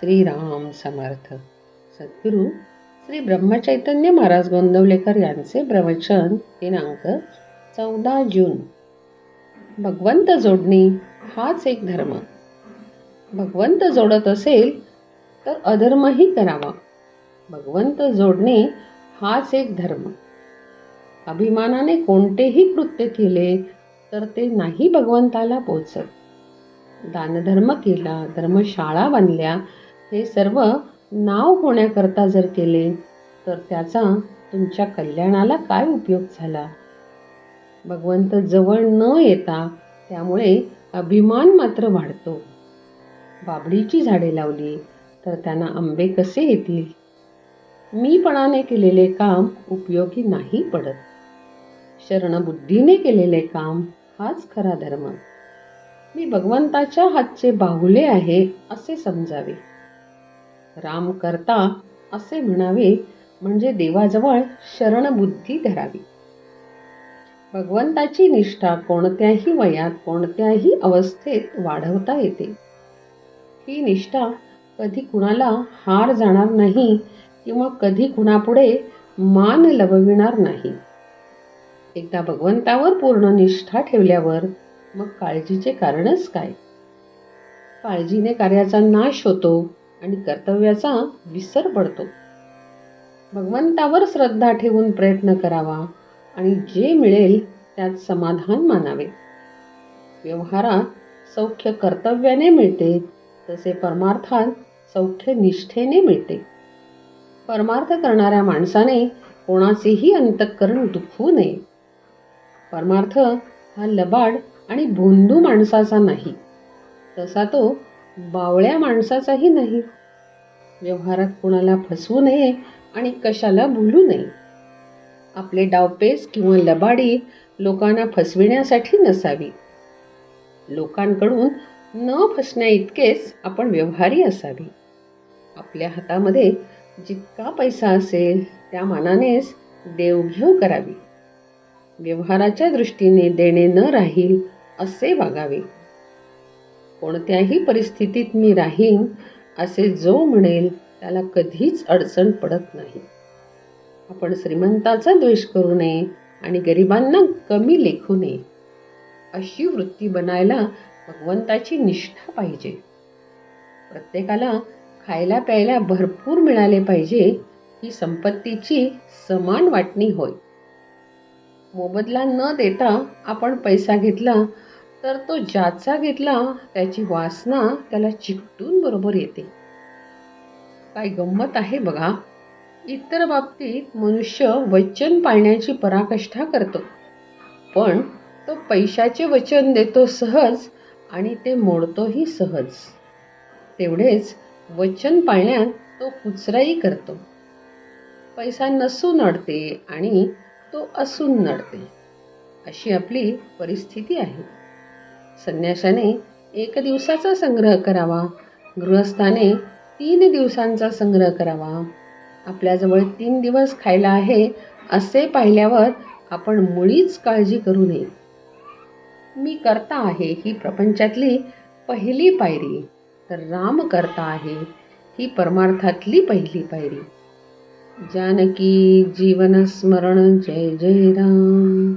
श्रीराम समर्थ. सद्गुरू श्री ब्रह्मचैतन्य महाराज गोंदवलेकर यांचे प्रवचन दिनांक चौदा जून. भगवंत जोडणे हाच एक धर्म. भगवंत जोडत असेल तर अधर्मही करावा. भगवंत जोडणे हाच एक धर्म. अभिमानाने कोणतेही कृत्य केले तर ते नाही भगवंताला पोचत. दानधर्म केला धर्मशाळा बांधल्या हे सर्व नाव होण्याकरता जर केले तर त्याचा तुमच्या कल्याणाला काय उपयोग झाला? भगवंत जवळ न येता त्यामुळे अभिमान मात्र वाढतो. बाबडीची झाडे लावली तर त्यांना आंबे कसे येतील? मीपणाने केलेले काम उपयोगी नाही पडत. शरणबुद्धीने केलेले काम हाच खरा धर्म. मी भगवंताच्या हातचे बाहुले आहे असे समजावे. राम करता असे म्हणावे म्हणजे देवाजवळ शरणबुद्धी धरावी. भगवंताची निष्ठा कोणत्याही वयात कोणत्याही अवस्थेत वाढवता येते. ही निष्ठा कधी कुणाला हार जाणार नाही किंवा कधी कुणापुढे मान लवविणार नाही. एकदा भगवंतावर पूर्ण निष्ठा ठेवल्यावर मग काळजीचे कारणच काय? काळजीने कार्याचा नाश होतो आणि कर्तव्याचा विसर पडतो. भगवंतावर श्रद्धा ठेवून प्रयत्न करावा आणि जे मिळेल त्यात समाधान मानावे. व्यवहारात सौख्य कर्तव्याने मिळते तसे परमार्थात सौख्य निष्ठेने मिळते. परमार्थ करणाऱ्या माणसाने कोणाचेही अंतःकरण दुखवू नये. परमार्थ हा लबाड आणि भोंदू माणसाचा नाही. तसा तो बावळ्या माणसाचाही नाही. व्यवहारात कुणाला फसवू नये आणि कशाला बोलू नये. आपले डावपेच किंवा लबाडी लोकांना फसविण्यासाठी नसावी. लोकांकडून न फसण्या इतकेच आपण व्यवहारी असावी. आपल्या हातामध्ये जितका पैसा असेल त्या मानानेच देवघेव करावी. व्यवहाराच्या दृष्टीने देणे न राहील असे वागावे. कोणत्याही परिस्थितीत मी राहीन असे जो म्हणेल त्याला कधीच अडचण पडत नाही. आपण श्रीमंताचा द्वेष करू नये आणि गरिबांना कमी लेखू नये. अशी वृत्ती बनायला भगवंताची निष्ठा पाहिजे. प्रत्येकाला खायला प्यायला भरपूर मिळाले पाहिजे ही संपत्तीची समान वाटणी होय. मोबदला न देता आपण पैसा घेतला तर तो ज्याचा घेतला त्याची वासना त्याला चिकटून बरोबर येते. काय गंमत आहे बघा. इतर बाबतीत मनुष्य वचन पाळण्याची पराकाष्ठा करतो. पण तो पैशाचे वचन देतो सहज आणि ते मोडतोही सहज. तेवढेच वचन पाळण्यात तो कुचराई करतो. पैसा नसून अडते आणि तो असून नडते. अशी आपली परिस्थिती आहे. संन्याशाने एक दिवसाचा संग्रह करावा. गृहस्थाने तीन दिवसांचा संग्रह करावा. आपल्याजवळ तीन दिवस खायला आहे असे पाहिल्यावर आपण मुळीच काळजी करू नये. मी करता आहे ही प्रपंचातली पहिली पायरी. तर राम करता आहे ही परमार्थातली पहिली पायरी. जानकी जीवन स्मरण जय जय राम.